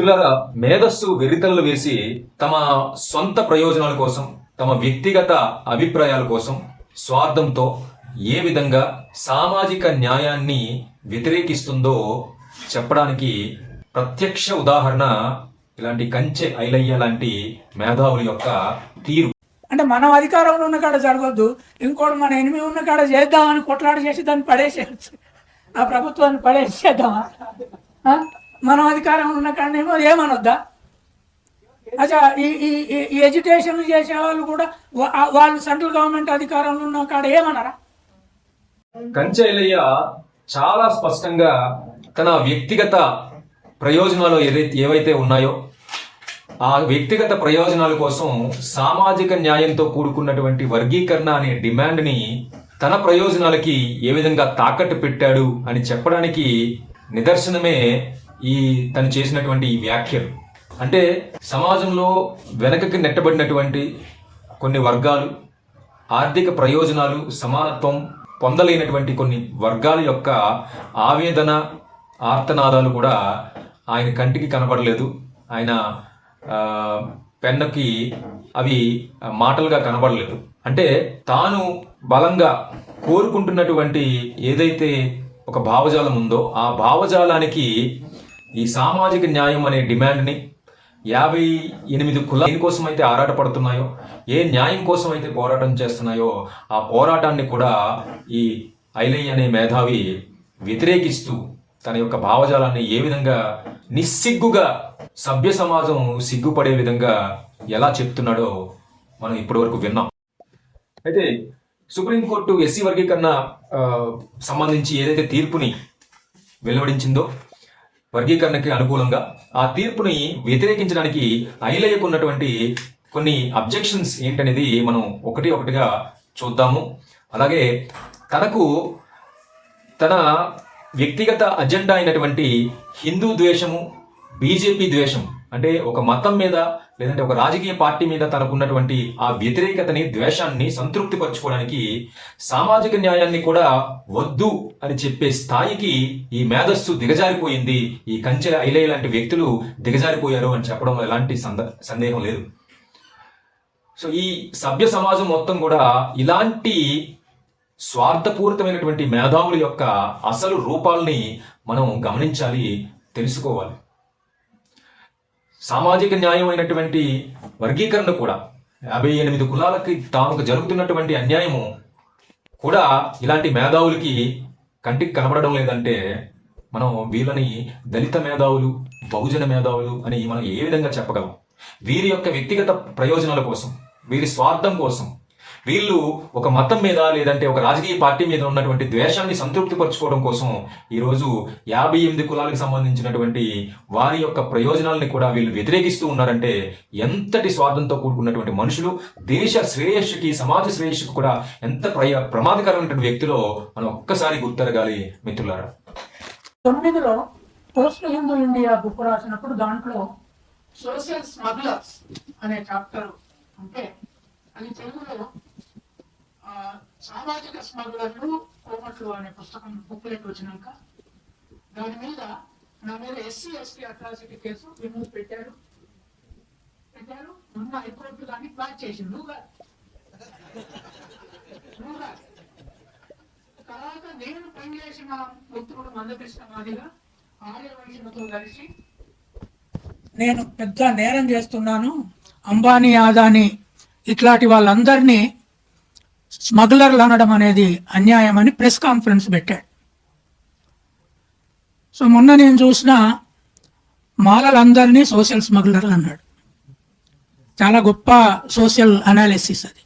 మిత్రులారా మేధస్సు వెరితలు వేసి తమ సొంత ప్రయోజనాల కోసం తమ వ్యక్తిగత అభిప్రాయాల కోసం స్వార్థంతో ఏ విధంగా సామాజిక న్యాయాన్ని వ్యతిరేకిస్తుందో చెప్పడానికి ప్రత్యక్ష ఉదాహరణ ఇలాంటి కంచె ఐలయ్య లాంటి మేధావుల యొక్క తీరు. అంటే మనం అధికారంలో ఉన్న కాడ జరగొద్దు ఇంకోటి మన ఎనిమిది ఉన్న కాడ చేద్దామని కొట్లాట చేసి దాన్ని పడేసేయచ్చు. ఆ ప్రభుత్వాన్ని పడేసేద్దామా? మనం అధికారంలో ఉన్న కాడనేమో ఏమనొద్దా? అచ్చా ఈ ఈ ఈ- ఈ ఎడ్యుకేషన్ చేసే వాళ్ళు కూడా వాళ్ళు సెంట్రల్ గవర్నమెంట్ అధికారంలో ఉన్న కాడ ఏమన్నారా కంచెలయ్య చాలా స్పష్టంగా తన వ్యక్తిగత ప్రయోజనాలు ఏదైతే ఏవైతే ఉన్నాయో ఆ వ్యక్తిగత ప్రయోజనాల కోసం సామాజిక న్యాయంతో కూడుకున్నటువంటి వర్గీకరణ అనే డిమాండ్ని తన ప్రయోజనాలకి ఏ విధంగా తాకట్టు పెట్టాడు అని చెప్పడానికి నిదర్శనమే ఈ తను చేసినటువంటి ఈ వ్యాఖ్యలు. అంటే సమాజంలో వెనకకి నెట్టబడినటువంటి కొన్ని వర్గాలు ఆర్థిక ప్రయోజనాలు సమానత్వం పొందలేనటువంటి కొన్ని వర్గాల యొక్క ఆవేదన ఆర్తనాదాలు కూడా ఆయన కంటికి కనబడలేదు. ఆయన పెన్నకి అవి మాటలుగా కనబడలేదు. అంటే తాను బలంగా కోరుకుంటున్నటువంటి ఏదైతే ఒక భావజాలం ఉందో ఆ భావజాలానికి ఈ సామాజిక న్యాయం అనే డిమాండ్ని యాభై ఎనిమిది కుల దేనికోసం అయితే ఆరాటపడుతున్నాయో ఏ న్యాయం కోసం అయితే పోరాటం చేస్తున్నాయో ఆ పోరాటాన్ని కూడా ఈ ఐలయ్య అనే మేధావి వ్యతిరేకిస్తూ తన యొక్క భావజాలాన్ని ఏ విధంగా నిస్సిగ్గుగా సభ్య సమాజం సిగ్గుపడే విధంగా ఎలా చెప్తున్నాడో మనం ఇప్పటి వరకు విన్నాం. అయితే సుప్రీంకోర్టు ఎస్సీ వర్గీకరణ సంబంధించి ఏదైతే తీర్పుని వెలువడించిందో వర్గీకరణకి అనుకూలంగా ఆ తీర్పుని వ్యతిరేకించడానికి ఐలయ్యకు ఉన్నటువంటి కొన్ని అబ్జెక్షన్స్ ఏంటనేది మనం ఒకటి ఒకటిగా చూద్దాము. అలాగే తనకు తన వ్యక్తిగత అజెండా అయినటువంటి హిందూ ద్వేషము బీజేపీ ద్వేషం అంటే ఒక మతం మీద లేదంటే ఒక రాజకీయ పార్టీ మీద తనకున్నటువంటి ఆ వ్యతిరేకతని ద్వేషాన్ని సంతృప్తిపరచుకోవడానికి సామాజిక న్యాయాన్ని కూడా వద్దు అని చెప్పే స్థాయికి ఈ మేధస్సు దిగజారిపోయింది. ఈ కంచె ఐలే లాంటి వ్యక్తులు దిగజారిపోయారు అని చెప్పడంలో ఎలాంటి సంద సందేహం లేదు. సో ఈ సభ్య సమాజం మొత్తం కూడా ఇలాంటి స్వార్థపూరితమైనటువంటి మేధావుల యొక్క అసలు రూపాల్ని మనం గమనించాలి తెలుసుకోవాలి. సామాజిక న్యాయం అయినటువంటి వర్గీకరణ కూడా యాభై ఎనిమిది కులాలకి తాముకు జరుగుతున్నటువంటి అన్యాయము కూడా ఇలాంటి మేధావులకి కంటికి కనబడడం లేదంటే మనం వీళ్ళని దళిత మేధావులు బహుజన మేధావులు అని మనం ఏ విధంగా చెప్పగలం? వీరి యొక్క వ్యక్తిగత ప్రయోజనాల కోసం వీరి స్వార్థం కోసం వీళ్ళు ఒక మతం మీద లేదంటే ఒక రాజకీయ పార్టీ మీద ఉన్నటువంటి ద్వేషాన్ని సంతృప్తిపరచుకోవడం కోసం ఈరోజు యాభై ఎనిమిది కులాలకు సంబంధించినటువంటి వారి యొక్క ప్రయోజనాలని కూడా వీళ్ళు వ్యతిరేకిస్తూ ఉన్నారంటే ఎంతటి స్వార్థంతో కూడుకున్నటువంటి మనుషులు దేశ శ్రేయస్సుకి సమాజ శ్రేయస్సుకి కూడా ఎంత ప్రయ ప్రమాదకరమైనటువంటి వ్యక్తిలో మనం ఒక్కసారి గుర్తెరగాలి మిత్రులారా. తొమ్మిదిలో పోస్ట్ హిందూ ఇండియా బుక్ రాసినప్పుడు దాంట్లో సోషల్ స్మగ్లర్స్ అనే చాప్టర్ అంటే అది తెలుగులో సామాజిక స్మగ్లర్లు కోమట్లు అనే పుస్తకం బుక్లెట్ వచ్చినాక దాని మీద నా మీద ఎస్సీ ఎస్టీ అట్రాసిటీ కేసు విమోచ పెట్టారు. పెట్టారు. ఉన్న హైకోర్టు దాన్ని క్లాక్ చేసి నువ్వు తర్వాత నేను పనిచేసిన మిత్రుడు మందకృష్ణ మాదిగా ఆర్యవైశ్యులతో కలిసి నేను పెద్ద నేరం చేస్తున్నాను. అంబానీ ఆదాని ఇట్లాంటి వాళ్ళందరినీ స్మగ్లర్లు అనడం అనేది అన్యాయమని ప్రెస్ కాన్ఫరెన్స్ పెట్టాడు. సో మొన్న నేను చూసిన మాలలందరినీ సోషల్ స్మగ్లర్లు అన్నాడు. చాలా గొప్ప సోషల్ అనాలిసిస్ అది.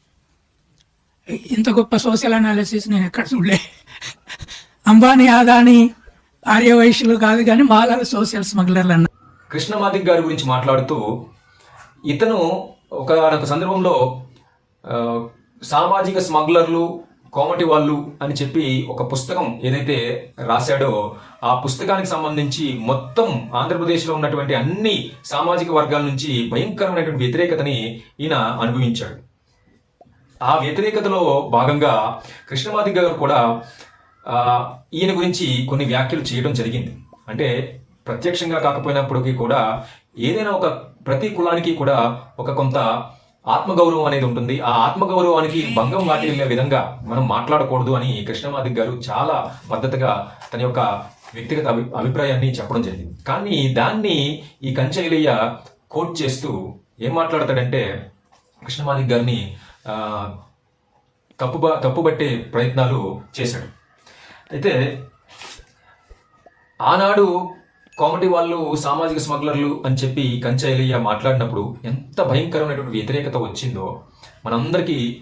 ఇంత గొప్ప సోషల్ అనాలిసిస్ నేను ఎక్కడ చూడలే. అంబానీ ఆదాని ఆర్యవైశ్యులు కాదు కానీ మాలల సోషల్ స్మగ్లర్లు అన్నారు కృష్ణమాదిక్ గారి గురించి మాట్లాడుతూ ఇతను ఒక సందర్భంలో సామాజిక స్మగ్లర్లు కోమటి వాళ్ళు అని చెప్పి ఒక పుస్తకం ఏదైతే రాశాడో ఆ పుస్తకానికి సంబంధించి మొత్తం ఆంధ్రప్రదేశ్లో ఉన్నటువంటి అన్ని సామాజిక వర్గాల నుంచి భయంకరమైనటువంటి వ్యతిరేకతని ఈయన అనుభవించాడు. ఆ వ్యతిరేకతలో భాగంగా కృష్ణమాది గారు కూడా ఈయన గురించి కొన్ని వ్యాఖ్యలు చేయడం జరిగింది. అంటే ప్రత్యక్షంగా కాకపోయినప్పటికీ కూడా ఏదైనా ఒక ప్రతి కులానికి కూడా ఒక కొంత ఆత్మగౌరవం అనేది ఉంటుంది. ఆ ఆత్మగౌరవానికి భంగం వాటిల్లే విధంగా మనం మాట్లాడకూడదు అని కృష్ణమాది గారు చాలా పద్ధతిగా తన యొక్క వ్యక్తిగత అభి అభిప్రాయాన్ని చెప్పడం జరిగింది. కానీ దాన్ని ఈ కంచైలయ్య కోట్ చేస్తూ ఏం మాట్లాడతాడంటే కృష్ణమాది గారిని తప్పు తప్పుబ తప్పుబట్టే ప్రయత్నాలు చేశాడు. అయితే ఆనాడు కామెడీ వాళ్ళు సామాజిక స్మగ్లర్లు అని చెప్పి కంచైలయ్య మాట్లాడినప్పుడు ఎంత భయంకరమైనటువంటి వ్యతిరేకత వచ్చిందో మనందరికీ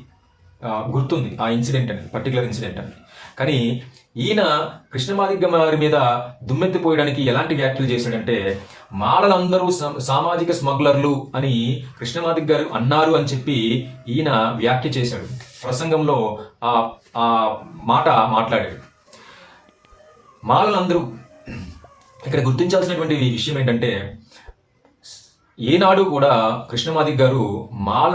గుర్తుంది ఆ ఇన్సిడెంట్ అని పర్టికులర్ ఇన్సిడెంట్ అని కానీ ఈయన కృష్ణమాదిగమ్మ గారి మీద దుమ్మెత్తిపోయడానికి ఎలాంటి వ్యాఖ్యలు చేశాడంటే మాడలందరూ సామాజిక స్మగ్లర్లు అని కృష్ణమాదిగ్ గారు అన్నారు అని చెప్పి ఈయన వ్యాఖ్య చేశాడు. ప్రసంగంలో ఆ ఆ మాట మాట్లాడాడు. మాలలందరూ ఇక్కడ గుర్తించాల్సినటువంటి విషయం ఏంటంటే ఏనాడు కూడా కృష్ణమాదిక్ గారు మాల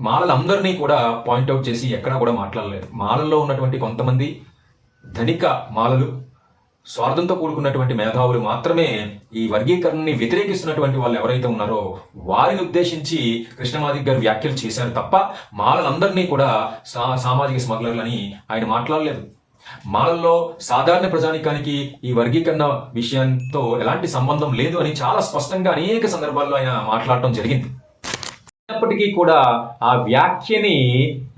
మాలలందరినీ కూడా పాయింట్అవుట్ చేసి ఎక్కడా కూడా మాట్లాడలేదు. మాలల్లో ఉన్నటువంటి కొంతమంది ధనిక మాలలు స్వార్థంతో కూడుకున్నటువంటి మేధావులు మాత్రమే ఈ వర్గీకరణని వ్యతిరేకిస్తున్నటువంటి వాళ్ళు ఎవరైతే ఉన్నారో వారిని ఉద్దేశించి కృష్ణమాదిక్ గారు వ్యాఖ్యలు చేశారు తప్ప మాలలందరినీ కూడా సా సామాజిక స్మగ్లర్లని ఆయన మాట్లాడలేదు. మాలల్లో సాధారణ ప్రజానికానికి ఈ వర్గీకరణ విషయంతో ఎలాంటి సంబంధం లేదు అని చాలా స్పష్టంగా అనేక సందర్భాల్లో ఆయన మాట్లాడటం జరిగింది. అయినప్పటికీ కూడా ఆ వ్యాఖ్యని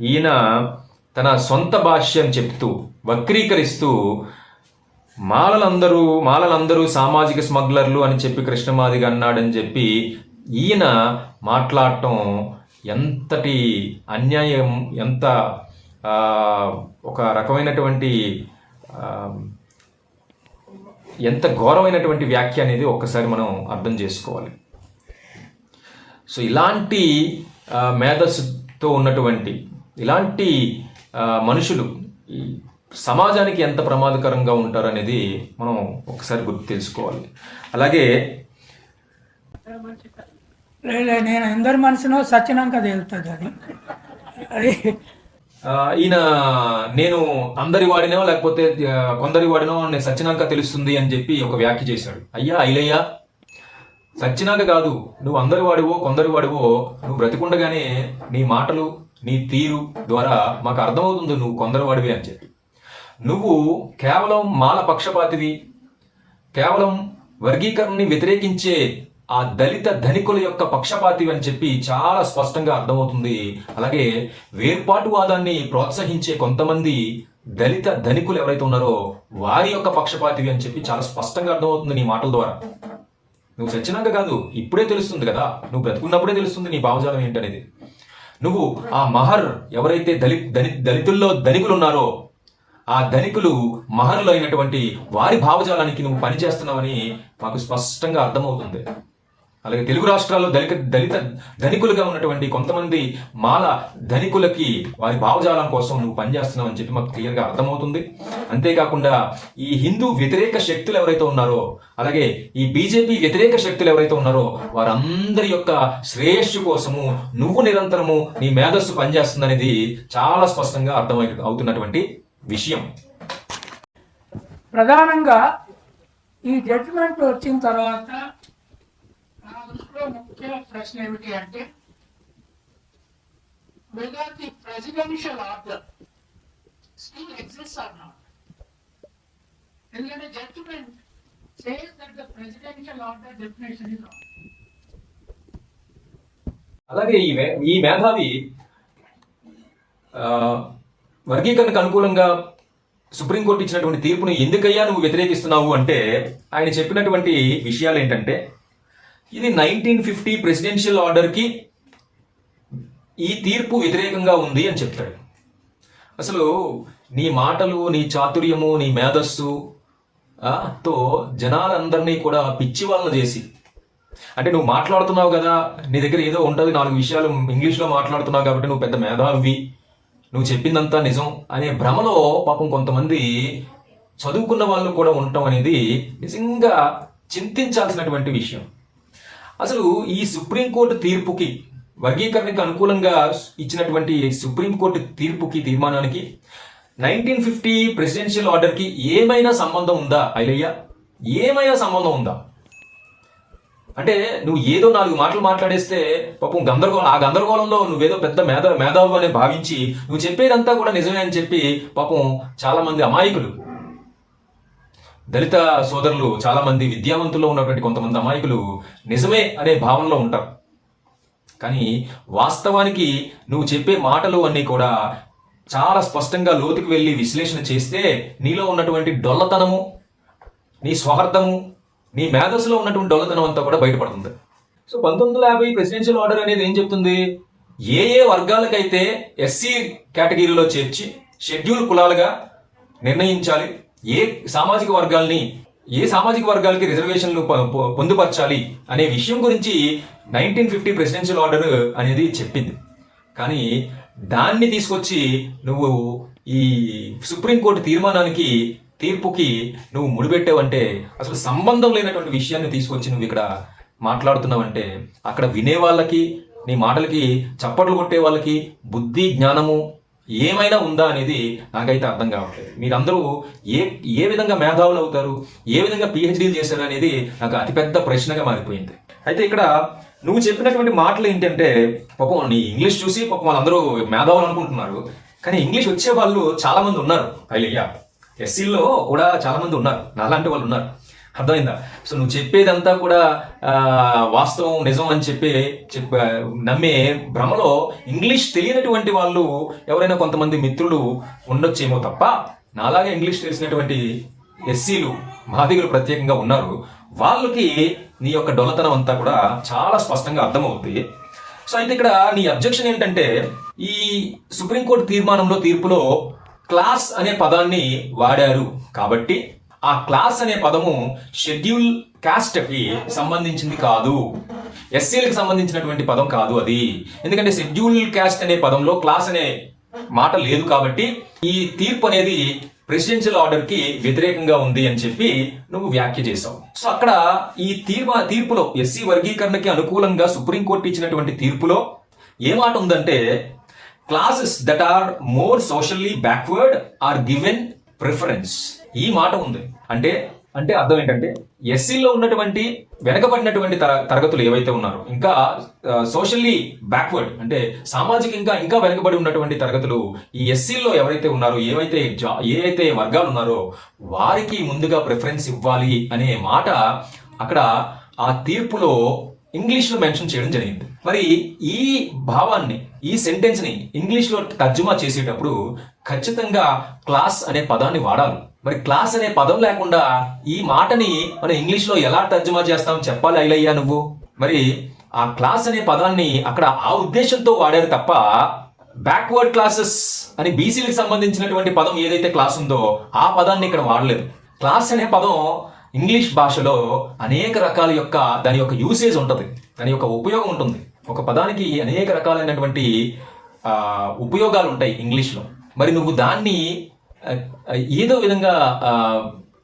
ఈయన తన సొంత భాష్యం చెప్తూ వక్రీకరిస్తూ మాలలందరూ మాలలందరూ సామాజిక స్మగ్లర్లు అని చెప్పి కృష్ణమాదిగా అన్నాడని చెప్పి ఈయన మాట్లాడటం ఎంతటి అన్యాయం ఎంత ఒక రకమైనటువంటి ఎంత ఘోరమైనటువంటి వ్యాఖ్య అనేది ఒక్కసారి మనం అర్థం చేసుకోవాలి. సో ఇలాంటి మేధస్సుతో ఉన్నటువంటి ఇలాంటి మనుషులు ఈ సమాజానికి ఎంత ప్రమాదకరంగా ఉంటారనేది మనం ఒకసారి గుర్తు తెలుసుకోవాలి. అలాగే నేను అందరి మనసులో సచ్చినాక తేలుతుంది అది ఈయన నేను అందరి వాడినో లేకపోతే కొందరి వాడినో నేను సచ్చినాక తెలుస్తుంది అని చెప్పి ఒక వ్యాఖ్య చేశాడు. అయ్యా ఐలయ్య సచ్చినాక కాదు నువ్వు అందరి వాడివో కొందరి వాడివో నువ్వు బ్రతికుండగానే నీ మాటలు నీ తీరు ద్వారా మాకు అర్థమవుతుంది నువ్వు కొందరి వాడివి అని చెప్పి. నువ్వు కేవలం మాల పక్షపాతివి కేవలం వర్గీకరణని వ్యతిరేకించే ఆ దళిత ధనికుల యొక్క పక్షపాతి అని చెప్పి చాలా స్పష్టంగా అర్థమవుతుంది. అలాగే వేర్పాటువాదాన్ని ప్రోత్సహించే కొంతమంది దళిత ధనికులు ఎవరైతే ఉన్నారో వారి యొక్క పక్షపాతివి అని చెప్పి చాలా స్పష్టంగా అర్థమవుతుంది నీ మాటల ద్వారా. నువ్వు చచ్చినాక కాదు ఇప్పుడే తెలుస్తుంది కదా. నువ్వు బ్రతుకున్నప్పుడే తెలుస్తుంది నీ భావజాలం ఏంటనేది. నువ్వు ఆ మహర్ ఎవరైతే దళిత్ దళి దళితుల్లో ధనికులు ఉన్నారో ఆ ధనికులు మహర్లు అయినటువంటి వారి భావజాలానికి నువ్వు పనిచేస్తున్నావని మాకు స్పష్టంగా అర్థమవుతుంది. అలాగే తెలుగు రాష్ట్రాల్లో దళిత దళిత ధనికులుగా ఉన్నటువంటి కొంతమంది మాల ధనికులకి వారి భావజాలం కోసం నువ్వు పనిచేస్తున్నావు అని చెప్పి మాకు క్లియర్గా అర్థమవుతుంది. అంతేకాకుండా ఈ హిందూ వ్యతిరేక శక్తులు ఎవరైతే ఉన్నారో అలాగే ఈ బీజేపీ వ్యతిరేక శక్తులు ఎవరైతే ఉన్నారో వారందరి యొక్క శ్రేయస్సు కోసము నువ్వు నిరంతరము నీ మేధస్సు పనిచేస్తుందనేది చాలా స్పష్టంగా అర్థమై అవుతున్నటువంటి విషయం. ప్రధానంగా ఈ జడ్జిమెంట్ వచ్చిన తర్వాత దృష్టిలో ముఖ్య ప్రశ్న ఏమిటి అంటే whether the presidential order still exist or not. ఎందుకంటే judgement says that the presidential order definition is wrong అలాగే ఈ మే- ఈ మేధావి వర్గీకరణకు అనుకూలంగా సుప్రీంకోర్టు ఇచ్చినటువంటి తీర్పుని ఎందుకయ్యా నువ్వు వ్యతిరేకిస్తున్నావు అంటే ఆయన చెప్పినటువంటి విషయాలు ఏంటంటే ఇది నైన్టీన్ ఫిఫ్టీ ప్రెసిడెన్షియల్ ఆర్డర్కి ఈ తీర్పు వ్యతిరేకంగా ఉంది అని చెప్తాడు. అసలు నీ మాటలు నీ చాతుర్యము నీ మేధస్సు తో జనాలందరినీ కూడా పిచ్చి వాళ్ళని చేసి అంటే నువ్వు మాట్లాడుతున్నావు కదా నీ దగ్గర ఏదో ఉంటుంది నాలుగు విషయాలు ఇంగ్లీష్లో మాట్లాడుతున్నావు కాబట్టి నువ్వు పెద్ద మేధావి నువ్వు చెప్పిందంతా నిజం అనే భ్రమలో పాపం కొంతమంది చదువుకున్న వాళ్ళు కూడా ఉండటం అనేది నిజంగా చింతించాల్సినటువంటి విషయం. అసలు ఈ సుప్రీంకోర్టు తీర్పుకి వర్గీకరణకు అనుకూలంగా ఇచ్చినటువంటి సుప్రీంకోర్టు తీర్పుకి తీర్మానానికి నైన్టీన్ ఫిఫ్టీ ప్రెసిడెన్షియల్ ఆర్డర్కి ఏమైనా సంబంధం ఉందా ఐలయ్య? ఏమైనా సంబంధం ఉందా? అంటే నువ్వు ఏదో నాలుగు మాటలు మాట్లాడేస్తే పాపం గందరగోళం ఆ గందరగోళంలో నువ్వేదో పెద్ద మేధ మేధావు అని భావించి నువ్వు చెప్పేదంతా కూడా నిజమే అని చెప్పి పాపం చాలా మంది అమాయకులు దళిత సోదరులు చాలా మంది విద్యావంతుల్లో ఉన్నటువంటి కొంతమంది అమాయకులు నిజమే అనే భావనలో ఉంటారు. కానీ వాస్తవానికి నువ్వు చెప్పే మాటలు అన్నీ కూడా చాలా స్పష్టంగా లోతుకు వెళ్ళి విశ్లేషణ చేస్తే నీలో ఉన్నటువంటి డొల్లతనము నీ స్వార్థము నీ మేధస్సులో ఉన్నటువంటి డొల్లతనం అంతా కూడా బయటపడుతుంది. సో పంతొమ్మిది వందల యాభై ప్రెసిడెన్షియల్ ఆర్డర్ అనేది ఏం చెప్తుంది? ఏ ఏ వర్గాలకైతే ఎస్సీ కేటగిరీలో చేర్చి షెడ్యూల్ కులాలుగా నిర్ణయించాలి ఏ సామాజిక వర్గాల్ని ఏ సామాజిక వర్గాలకి రిజర్వేషన్లు పొందుపరచాలి అనే విషయం గురించి నైన్టీన్ ఫిఫ్టీ ప్రెసిడెన్షియల్ ఆర్డర్ అనేది చెప్పింది. కానీ దాన్ని తీసుకొచ్చి నువ్వు ఈ సుప్రీంకోర్టు తీర్మానానికి తీర్పుకి నువ్వు ముడిపెట్టావంటే అసలు సంబంధం లేనటువంటి విషయాన్ని తీసుకొచ్చి నువ్వు ఇక్కడ మాట్లాడుతున్నావంటే అక్కడ వినే వాళ్ళకి నీ మాటలకి చప్పట్లు కొట్టే వాళ్ళకి బుద్ధి జ్ఞానము ఏమైనా ఉందా అనేది నాకైతే అర్థం కావట్లేదు. మీరందరూ ఏ ఏ విధంగా మేధావులు అవుతారు? ఏ విధంగా పిహెచ్డీలు చేశారు అనేది నాకు అతిపెద్ద ప్రశ్నగా మారిపోయింది. అయితే ఇక్కడ నువ్వు చెప్పినటువంటి మాటలు ఏంటంటే పాపం నీ ఇంగ్లీష్ చూసి పాపం వాళ్ళందరూ మేధావులు అనుకుంటున్నారు. కానీ ఇంగ్లీష్ వచ్చే వాళ్ళు చాలామంది ఉన్నారు. అయ్యా ఎస్సీల్లో కూడా చాలామంది ఉన్నారు. నాలాంటి వాళ్ళు ఉన్నారు. అర్థమైందా? సో నువ్వు చెప్పేదంతా కూడా వాస్తవం నిజం అని చెప్పి చెప్ప నమ్మే భ్రమలో ఇంగ్లీష్ తెలియనటువంటి వాళ్ళు ఎవరైనా కొంతమంది మిత్రులు ఉండొచ్చేమో తప్ప నాలాగే ఇంగ్లీష్ తెలిసినటువంటి ఎస్సీలు మాదిగలు ప్రత్యేకంగా ఉన్నారు. వాళ్ళకి నీ యొక్క డొల్లతనం అంతా కూడా చాలా స్పష్టంగా అర్థమవుతుంది సో అయితే ఇక్కడ నీ అబ్జెక్షన్ ఏంటంటే ఈ సుప్రీంకోర్టు తీర్మానంలో తీర్పులో క్లాస్ అనే పదాన్ని వాడారు. కాబట్టి ఆ క్లాస్ అనే పదము షెడ్యూల్ కాస్ట్కి సంబంధించింది కాదు. ఎస్సీలకు సంబంధించినటువంటి పదం కాదు అది. ఎందుకంటే షెడ్యూల్ కాస్ట్ అనే పదంలో క్లాస్ అనే మాట లేదు కాబట్టి ఈ తీర్పు అనేది ప్రెసిడెన్షియల్ ఆర్డర్కి వ్యతిరేకంగా ఉంది అని చెప్పి నువ్వు వ్యాఖ్య చేశావు. సో అక్కడ ఈ తీర్పు తీర్పులో ఎస్సీ వర్గీకరణకి అనుకూలంగా సుప్రీంకోర్టు ఇచ్చినటువంటి తీర్పులో ఏ మాట ఉందంటే classes that are more socially backward are given preference. ఈ మాట ఉంది. అంటే అంటే అర్థం ఏంటంటే ఎస్సీలో ఉన్నటువంటి వెనకబడినటువంటి తర- తరగతులు ఏవైతే ఉన్నారో ఇంకా సోషల్లీ బ్యాక్వర్డ్ అంటే సామాజికంగా ఇంకా వెనకబడి ఉన్నటువంటి తరగతులు ఈ ఎస్సీలో ఎవరైతే ఉన్నారో ఏవైతే జా ఏవైతే వర్గాలు ఉన్నారో వారికి ముందుగా ప్రిఫరెన్స్ ఇవ్వాలి అనే మాట అక్కడ ఆ తీర్పులో ఇంగ్లీష్లో మెన్షన్ చేయడం జరిగింది. మరి ఈ భావాన్ని ఈ సెంటెన్స్ని ఇంగ్లీష్లో తర్జుమా చేసేటప్పుడు ఖచ్చితంగా క్లాస్ అనే పదాన్ని వాడాలి. మరి క్లాస్ అనే పదం లేకుండా ఈ మాటని మనం ఇంగ్లీష్లో ఎలా తర్జుమా చేస్తాం చెప్పాలి అయిలయ్యా నువ్వు? మరి ఆ క్లాస్ అనే పదాన్ని అక్కడ ఆ ఉద్దేశంతో వాడారు తప్ప బ్యాక్వర్డ్ క్లాసెస్ అని బీసీలకు సంబంధించినటువంటి పదం ఏదైతే క్లాస్ ఉందో ఆ పదాన్ని ఇక్కడ వాడలేదు. క్లాస్ అనే పదం ఇంగ్లీష్ భాషలో అనేక రకాల యొక్క దాని యొక్క యూసేజ్ ఉంటుంది. దాని యొక్క ఉపయోగం ఉంటుంది. ఒక పదానికి అనేక రకాలైనటువంటి ఉపయోగాలు ఉంటాయి ఇంగ్లీష్లో. మరి నువ్వు దాన్ని ఏదో విధంగా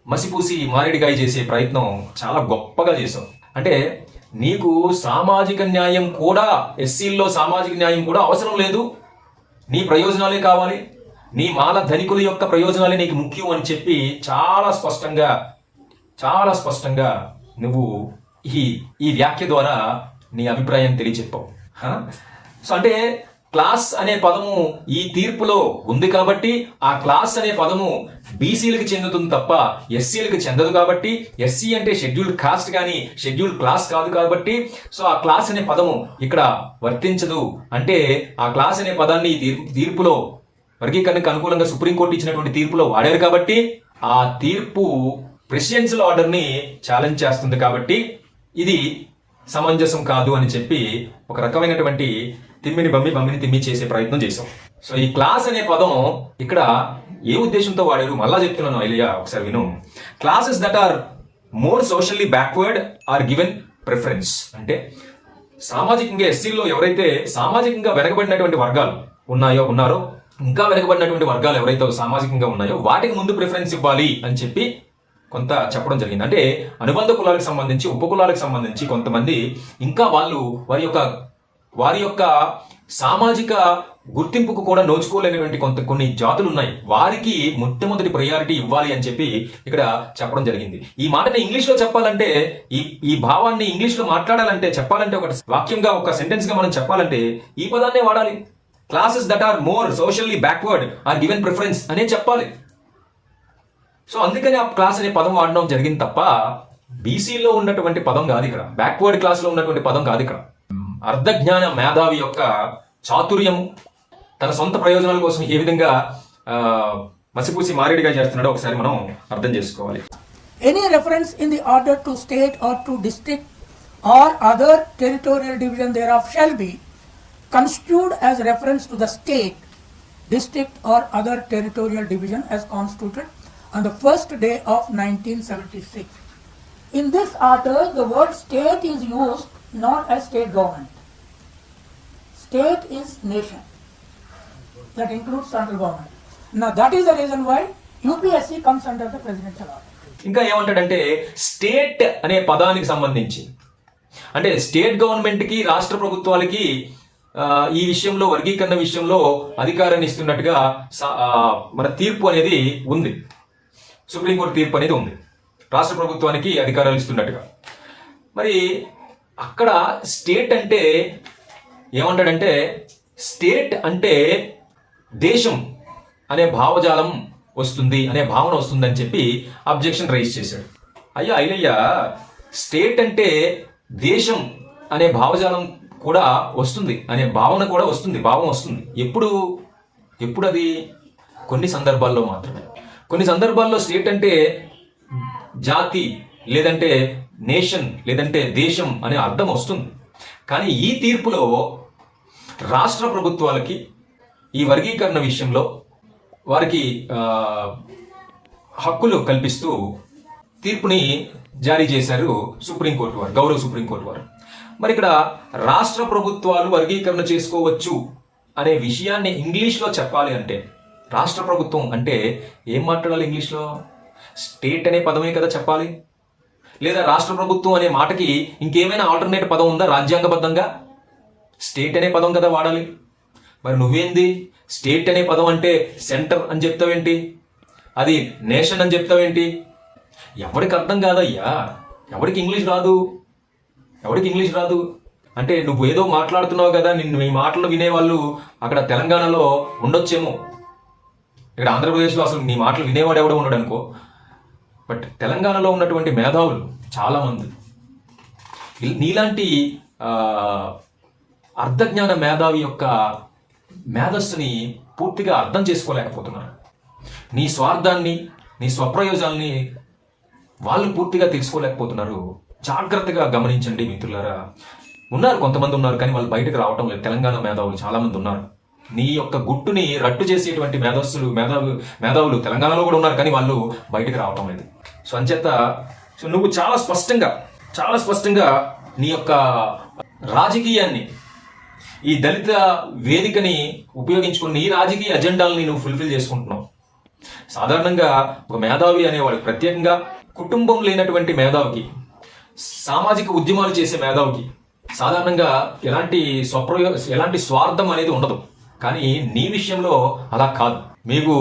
మసిపూసి మారేడికాయ చేసే ప్రయత్నం చాలా గొప్పగా చేశావు. అంటే నీకు సామాజిక న్యాయం కూడా ఎస్సీల్లో సామాజిక న్యాయం కూడా అవసరం లేదు. నీ ప్రయోజనాలే కావాలి. నీ మాల ధనికుల యొక్క ప్రయోజనాలే నీకు ముఖ్యం అని చెప్పి చాలా స్పష్టంగా చాలా స్పష్టంగా నువ్వు ఈ ఈ వ్యాఖ్య ద్వారా నీ అభిప్రాయం తెలియచెప్పావు. సో అంటే క్లాస్ అనే పదము ఈ తీర్పులో ఉంది కాబట్టి ఆ క్లాస్ అనే పదము బీసీలకు చెందుతుంది తప్ప ఎస్సీలకు చెందదు కాబట్టి ఎస్సీ అంటే షెడ్యూల్ కాస్ట్ కానీ షెడ్యూల్ క్లాస్ కాదు కాబట్టి సో ఆ క్లాస్ అనే పదము ఇక్కడ వర్తించదు. అంటే ఆ క్లాస్ అనే పదాన్ని తీర్పు తీర్పులో వర్గీకరణకు అనుకూలంగా సుప్రీంకోర్టు ఇచ్చినటువంటి తీర్పులో వాడారు కాబట్టి ఆ తీర్పు ప్రెసిడెన్షియల్ ఆర్డర్ని ఛాలెంజ్ చేస్తుంది కాబట్టి ఇది సమంజసం కాదు అని చెప్పి ఒక రకమైనటువంటి తిమ్మిని బమ్మి బమ్మిని తిమ్మి చేసే ప్రయత్నం చేశాం. సో ఈ క్లాస్ అనే పదం ఇక్కడ ఏ ఉద్దేశంతో వాడారు? మళ్ళా చెప్తున్నాను ఐలియా ఒకసారి విను. Classes that are more socially backward are given preference అంటే సామాజికంగా ఎస్సీల్లో ఎవరైతే సామాజికంగా వెనకబడినటువంటి వర్గాలు ఉన్నాయో ఉన్నారో ఇంకా వెనకబడినటువంటి వర్గాలు ఎవరైతే సామాజికంగా ఉన్నాయో వాటికి ముందు ప్రిఫరెన్స్ ఇవ్వాలి అని చెప్పి కొంత చెప్పడం జరిగింది. అంటే అనుబంధ కులాలకు సంబంధించి ఉపకులాలకు సంబంధించి కొంతమంది ఇంకా వాళ్ళు వారి యొక్క వారి యొక్క సామాజిక గుర్తింపుకు కూడా నోచుకోలేనటువంటి కొంత కొన్ని జాతులు ఉన్నాయి వారికి మొట్టమొదటి ప్రయారిటీ ఇవ్వాలి అని చెప్పి ఇక్కడ చెప్పడం జరిగింది. ఈ మాటని ఇంగ్లీష్లో చెప్పాలంటే ఈ ఈ భావాన్ని ఇంగ్లీష్లో మాట్లాడాలంటే చెప్పాలంటే ఒక వాక్యంగా ఒక సెంటెన్స్గా మనం చెప్పాలంటే ఈ పదాన్నే వాడాలి. Classes that are more socially backward are given preference అనే చెప్పాలి. సో అందుకని ఆ క్లాస్ అనే పదం వాడడం జరిగింది తప్ప బీసీలో ఉన్నటువంటి పదం కాదు ఇక్కడ. బ్యాక్వర్డ్ క్లాస్లో ఉన్నటువంటి పదం కాదు ఇక్కడ. అర్ధజ్ఞాన మేధావి యొక్క చాతుర్యం తన సొంత ప్రయోజనాల కోసం ఏ విధంగా మసిపూసి మారేడుగా చేస్తున్నాడో ఒకసారి మనం అర్థం చేసుకోవాలి. Any reference in the order to state or to district or other territorial division thereof shall be construed as reference to the state district or other territorial division as constituted on the first day of nineteen seventy six in this order the word state is used not a state government. State is nation. That includes central government. Now that is the reason why UPSC comes under the presidential order. ఇంకా ఏమంటాడంటే state అనే పదానికి సంబంధించి అంటే state గవర్నమెంట్కి రాష్ట్ర ప్రభుత్వాలకి ఈ విషయంలో వర్గీకరణ విషయంలో అధికారాన్ని ఇస్తున్నట్టుగా మన తీర్పు అనేది ఉంది సుప్రీంకోర్టు తీర్పు అనేది ఉంది రాష్ట్ర ప్రభుత్వానికి అధికారాలు ఇస్తున్నట్టుగా మరి అక్కడ స్టేట్ అంటే ఏమంటాడంటే స్టేట్ అంటే దేశం అనే భావజాలం వస్తుంది అనే భావన వస్తుందని చెప్పి అబ్జెక్షన్ రైజ్ చేశాడు. అయ్యా ఐలయ్య స్టేట్ అంటే దేశం అనే భావజాలం కూడా వస్తుంది అనే భావన కూడా వస్తుంది భావం వస్తుంది. ఎప్పుడు? ఎప్పుడు అది కొన్ని సందర్భాల్లో మాత్రమే. కొన్ని సందర్భాల్లో స్టేట్ అంటే జాతి లేదంటే నేషన్ లేదంటే దేశం అనే అర్థం వస్తుంది. కానీ ఈ తీర్పులో రాష్ట్ర ప్రభుత్వాలకి ఈ వర్గీకరణ విషయంలో వారికి హక్కులు కల్పిస్తూ తీర్పుని జారీ చేశారు సుప్రీంకోర్టు వారు గౌరవ సుప్రీంకోర్టు వారు. మరి ఇక్కడ రాష్ట్ర ప్రభుత్వాలు వర్గీకరణ చేసుకోవచ్చు అనే విషయాన్ని ఇంగ్లీష్లో చెప్పాలి అంటే రాష్ట్ర ప్రభుత్వం అంటే ఏం మాట్లాడాలి ఇంగ్లీష్లో? స్టేట్ అనే పదమే కదా చెప్పాలి. లేదా రాష్ట్ర ప్రభుత్వం అనే మాటకి ఇంకేమైనా ఆల్టర్నేట్ పదం ఉందా రాజ్యాంగబద్ధంగా? స్టేట్ అనే పదం కదా వాడాలి. మరి నువ్వేంది? స్టేట్ అనే పదం అంటే సెంటర్ అని చెప్తావేంటి? అది నేషన్ అని చెప్తావేంటి? ఎవరికి అర్థం కాదయ్యా? ఎవరికి ఇంగ్లీష్ రాదు? ఎవరికి ఇంగ్లీష్ రాదు? అంటే నువ్వు ఏదో మాట్లాడుతున్నావు కదా నిన్ను ఈ మాటలు వినేవాళ్ళు అక్కడ తెలంగాణలో ఉండొచ్చేమో. ఇక్కడ ఆంధ్రప్రదేశ్లో అసలు నీ మాటలు వినేవాడు ఎవడో ఉన్నాడు అనుకో బట్ తెలంగాణలో ఉన్నటువంటి మేధావులు చాలామంది. నీలాంటి అర్ధజ్ఞాన మేధావి యొక్క మేధస్సుని పూర్తిగా అర్థం చేసుకోలేకపోతున్నారు. నీ స్వార్థాన్ని నీ స్వప్రయోజనాల్ని వాళ్ళు పూర్తిగా తెలుసుకోలేకపోతున్నారు. జాగ్రత్తగా గమనించండి మిత్రులారా. ఉన్నారు కొంతమంది ఉన్నారు కానీ వాళ్ళు బయటకు రావటం లేదు. తెలంగాణ మేధావులు చాలామంది ఉన్నారు. నీ యొక్క గుట్టుని రట్టు చేసేటువంటి మేధస్సులు మేధావు మేధావులు తెలంగాణలో కూడా ఉన్నారు కానీ వాళ్ళు బయటకు రావటం లేదు. సో అంచేత సో నువ్వు చాలా స్పష్టంగా చాలా స్పష్టంగా నీ యొక్క రాజకీయాన్ని ఈ దళిత వేదికని ఉపయోగించుకుని నీ రాజకీయ అజెండాలని నువ్వు ఫుల్ఫిల్ చేసుకుంటున్నావు. సాధారణంగా ఒక మేధావి అనేవాడు ప్రత్యేకంగా కుటుంబం లేనటువంటి మేధావికి సామాజిక ఉద్యమాలు చేసే మేధావికి సాధారణంగా ఎలాంటి స్వప్రయో ఎలాంటి స్వార్థం అనేది ఉండదు. కానీ నీ విషయంలో అలా కాదు. మీకు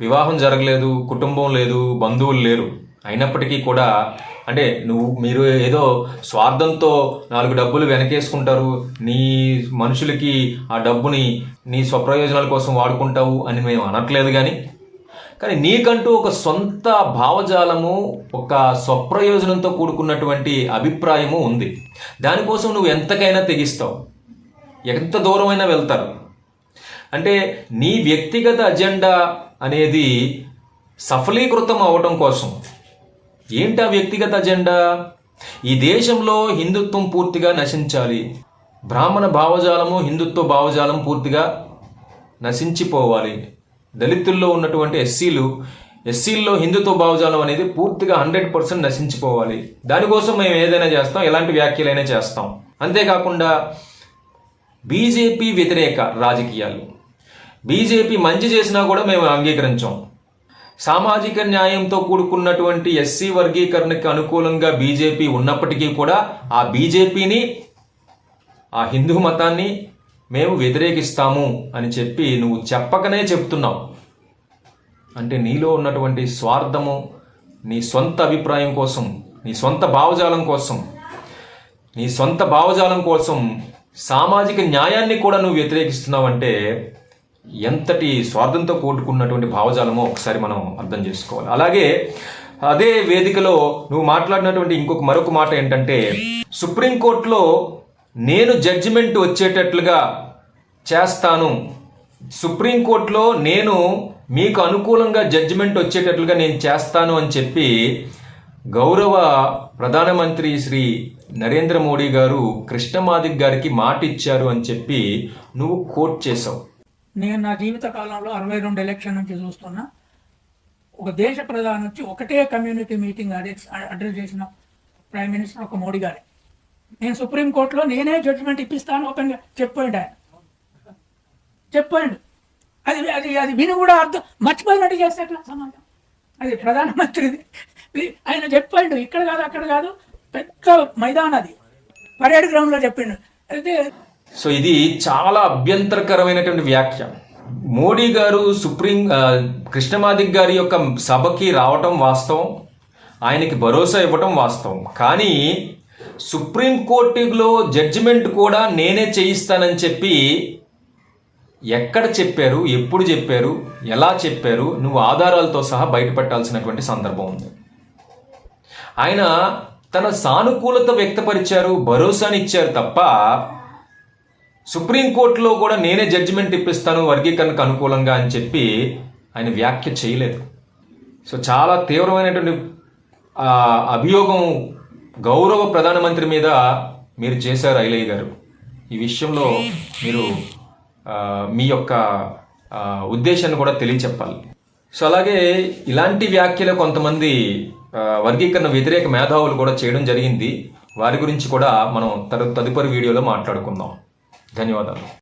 వివాహం జరగలేదు కుటుంబం లేదు బంధువులు లేరు. అయినప్పటికీ కూడా అంటే నువ్వు మీరు ఏదో స్వార్థంతో నాలుగు డబ్బులు వెనకేసుకుంటారు నీ మనుషులకి ఆ డబ్బుని నీ స్వప్రయోజనాల కోసం వాడుకుంటావు అని మేము అనట్లేదు కానీ కానీ నీకంటూ ఒక సొంత భావజాలము ఒక స్వప్రయోజనంతో కూడుకున్నటువంటి అభిప్రాయము ఉంది. దానికోసం నువ్వు ఎంతకైనా తెగిస్తావు. ఎంత దూరమైనా వెళ్తారు. అంటే నీ వ్యక్తిగత అజెండా అనేది సఫలీకృతం అవటం కోసం. ఏంటి ఆ వ్యక్తిగత అజెండా? ఈ దేశంలో హిందుత్వం పూర్తిగా నశించాలి. బ్రాహ్మణ భావజాలము హిందుత్వ భావజాలం పూర్తిగా నశించిపోవాలి. దళితుల్లో ఉన్నటువంటి ఎస్సీలు ఎస్సీల్లో హిందుత్వ భావజాలం అనేది పూర్తిగా హండ్రెడ్ పర్సెంట్ నశించిపోవాలి. దానికోసం మేము ఏదైనా చేస్తాం ఎలాంటి వ్యాఖ్యలైనా చేస్తాం. అంతేకాకుండా బీజేపీ వ్యతిరేక రాజకీయాలు. బీజేపీ మంచి చేసినా కూడా మేము అంగీకరించాం. సామాజిక న్యాయంతో కూడుకున్నటువంటి ఎస్సీ వర్గీకరణకి అనుకూలంగా బీజేపీ ఉన్నప్పటికీ కూడా ఆ బీజేపీని ఆ హిందూ మతాన్ని మేము వ్యతిరేకిస్తాము అని చెప్పి నువ్వు చెప్పకనే చెప్తున్నావు. అంటే నీలో ఉన్నటువంటి స్వార్థము నీ సొంత అభిప్రాయం కోసం నీ సొంత భావజాలం కోసం నీ సొంత భావజాలం కోసం సామాజిక న్యాయాన్ని కూడా నువ్వు వ్యతిరేకిస్తున్నావంటే ఎంతటి స్వార్థంతో కూడుకున్నటువంటి భావజాలమో ఒకసారి మనం అర్థం చేసుకోవాలి. అలాగే అదే వేదికలో నువ్వు మాట్లాడినటువంటి ఇంకొక మరొక మాట ఏంటంటే సుప్రీంకోర్టులో నేను జడ్జిమెంట్ వచ్చేటట్లుగా చేస్తాను. సుప్రీంకోర్టులో నేను మీకు అనుకూలంగా జడ్జిమెంట్ వచ్చేటట్లుగా నేను చేస్తాను అని చెప్పి గౌరవ ప్రధానమంత్రి శ్రీ నరేంద్ర మోడీ గారు కృష్ణమాదిక్ గారికి మాట ఇచ్చారు అని చెప్పి నువ్వు కోట్ చేసావు. నేను నా జీవిత కాలంలో అరవై రెండు ఎలక్షన్ నుంచి చూస్తున్నా. ఒక దేశ ప్రధాని వచ్చి ఒకటే కమ్యూనిటీ మీటింగ్ అడ్రస్ అడ్రస్ చేసిన ప్రైమ్ మినిస్టర్ ఒక మోడీ గారే. నేను సుప్రీంకోర్టులో నేనే జడ్జిమెంట్ ఇప్పిస్తాను ఓపెన్గా చెప్పండి ఆయన. చెప్పండి అది అది అది విని కూడా అర్థం మర్చిపోయినట్టు చేస్తే ఎట్లా సమాజం? అది ప్రధానమంత్రిది ఆయన చెప్పాడు ఇక్కడ కాదు అక్కడ కాదు పెద్ద మైదాన్ అది. పరేడ్ గ్రౌండ్లో చెప్పిండు. అయితే సో ఇది చాలా అభ్యంతరకరమైనటువంటి వ్యాఖ్య. మోడీ గారు సుప్రీం కృష్ణమాదిక్ గారి యొక్క సభకి రావటం వాస్తవం ఆయనకి భరోసా ఇవ్వటం వాస్తవం. కానీ సుప్రీంకోర్టులో జడ్జిమెంట్ కూడా నేనే చేయిస్తానని చెప్పి ఎక్కడ చెప్పారు ఎప్పుడు చెప్పారు ఎలా చెప్పారు నువ్వు ఆధారాలతో సహా బయటపెట్టాల్సినటువంటి సందర్భం ఉంది. ఆయన తన సానుకూలత వ్యక్తపరిచారు భరోసాని ఇచ్చారు తప్ప సుప్రీంకోర్టులో కూడా నేనే జడ్జిమెంట్ ఇప్పిస్తాను వర్గీకరణకు అనుకూలంగా అని చెప్పి ఆయన వ్యాఖ్య చేయలేదు. సో చాలా తీవ్రమైనటువంటి అభియోగం గౌరవ ప్రధానమంత్రి మీద మీరు చేశారు ఐలయ్య గారు. ఈ విషయంలో మీరు మీ యొక్క ఉద్దేశాన్ని కూడా తెలియచెప్పాలి. సో అలాగే ఇలాంటి వ్యాఖ్యలు కొంతమంది వర్గీకరణ వ్యతిరేక మేధావులు కూడా చేయడం జరిగింది. వారి గురించి కూడా మనం తదుపరి వీడియోలో మాట్లాడుకుందాం. なにわだ。